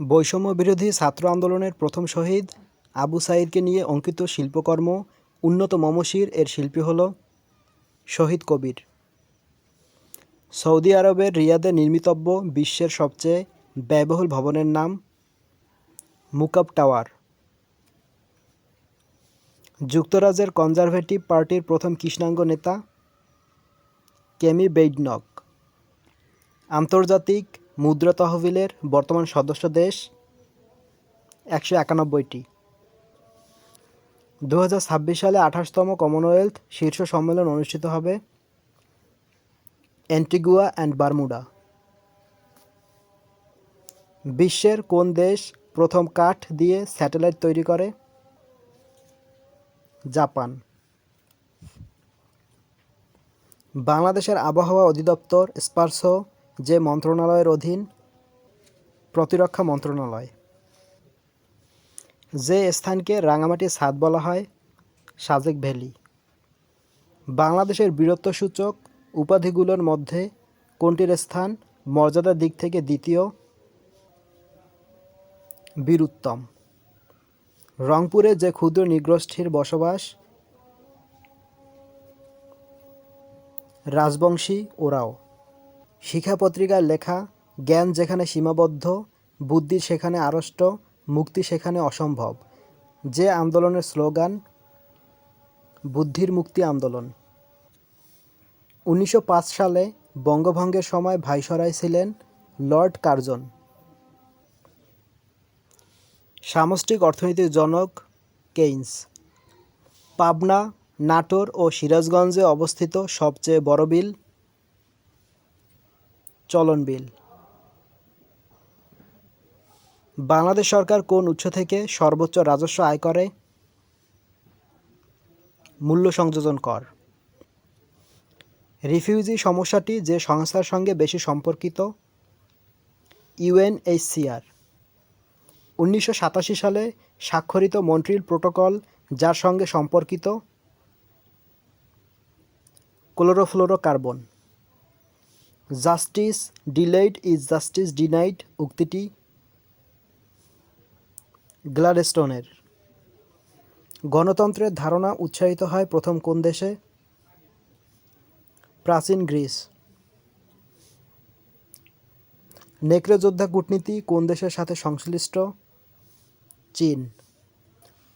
বৈষম্য বিরোধী ছাত্র আন্দোলনের প্রথম শহীদ আবু সাঈদকে নিয়ে অঙ্কিত শিল্পকর্ম, উন্নত মমশির এর শিল্পী হল শহীদ কবির। সৌদি আরবের রিয়াদে নির্মিতব্য বিশ্বের সবচেয়ে ব্যয়বহুল ভবনের নাম মুকাব টাওয়ার। যুক্তরাজ্যের কনজারভেটিভ পার্টির প্রথম কৃষ্ণাঙ্গ নেতা কেমি বেইডনক। আন্তর্জাতিক মুদ্রা তহবিলের বর্তমান সদস্য দেশ একশো একানব্বইটি। দু হাজার ছাব্বিশ সালে আঠাশতম কমনওয়েলথ শীর্ষ সম্মেলন অনুষ্ঠিত হবে অ্যান্টিগুয়া অ্যান্ড বারমুডা। বিশ্বের কোন দেশ প্রথম কাঠ দিয়ে স্যাটেলাইট তৈরি করে? জাপান। বাংলাদেশের আবহাওয়া অধিদপ্তর স্পার্স যে মন্ত্রণালয়ের অধীন প্রতিরক্ষা মন্ত্রণালয়। যে স্থানকে রাঙামাটি ছাদ বলা হয়, সাজেক ভ্যালি। বাংলাদেশের বীরত্বসূচক উপাধিগুলোর মধ্যে কোনটির স্থান মর্যাদার দিক থেকে দ্বিতীয়? বীরুত্তম। রংপুরে যে ক্ষুদ্র নৃগোষ্ঠীর বসবাস, রাজবংশী ওরাও। শিক্ষা পত্রিকার লেখা, জ্ঞান যেখানে সীমাবদ্ধ, বুদ্ধি সেখানে আড়ষ্ট, মুক্তি সেখানে অসম্ভব। যে আন্দোলনের স্লোগান, বুদ্ধির মুক্তি আন্দোলন। উনিশশো পাঁচ সালে বঙ্গভঙ্গের সময় ভাইসরয় ছিলেন লর্ড কার্জন। সামষ্টিক অর্থনীতির জনক কেইনস। পাবনা, নাটোর ও সিরাজগঞ্জে অবস্থিত সবচেয়ে বড় বিল চলন বিল। বাংলাদেশ সরকার কোন উৎস থেকে সর্বোচ্চ রাজস্ব আয় করে? মূল্য সংযোজন কর। রিফিউজি সমস্যাটি যে সংস্থার সঙ্গে বেশি সম্পর্কিত? ইউএনএইচসিআর উনিশশো সাতাশি সালে স্বাক্ষরিত মন্ট্রিল প্রোটোকল যার সঙ্গে সম্পর্কিত? Chlorofluorocarbon. Justice delayed is justice denied উক্তিটি গ্লাডস্টোনের। গণতন্ত্রের ধারণা উৎসাহিত হয় প্রথম কোন দেশে? প্রাচীন গ্রিস। নেকড়ে যোদ্ধা কূটনীতি কোন দেশের সাথে সংশ্লিষ্ট? চীন।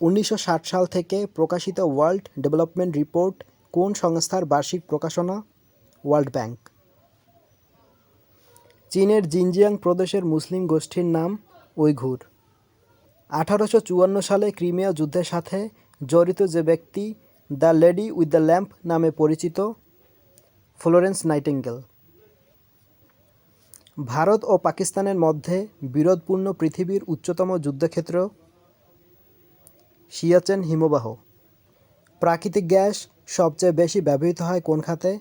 উনিশশো ষাট সাল থেকে প্রকাশিত ওয়ার্ল্ড ডেভেলপমেন্ট রিপোর্ট কোন সংস্থার বার্ষিক প্রকাশনা? World Bank. চীনের জিনজিয়াং প্রদেশের মুসলিম গোষ্ঠীর নাম উইঘুর। আঠারোশো চুয়ান্ন সালে ক্রিমিয়া যুদ্ধের সাথে জড়িত যে ব্যক্তি, the lady with the lamp নামে পরিচিত ফ্লোরেন্স নাইটিঙ্গেল। ভারত ও পাকিস্তানের মধ্যে বিরোধপূর্ণ পৃথিবীর উচ্চতম যুদ্ধক্ষেত্র সিয়াচেন হিমবাহ। প্রাকৃতিক গ্যাস সবচেয়ে বেশি ব্যবহৃত হয় কোন খাতে?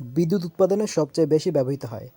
বিদ্যুৎ উৎপাদনে সবচেয়ে বেশি ব্যবহৃত হয়।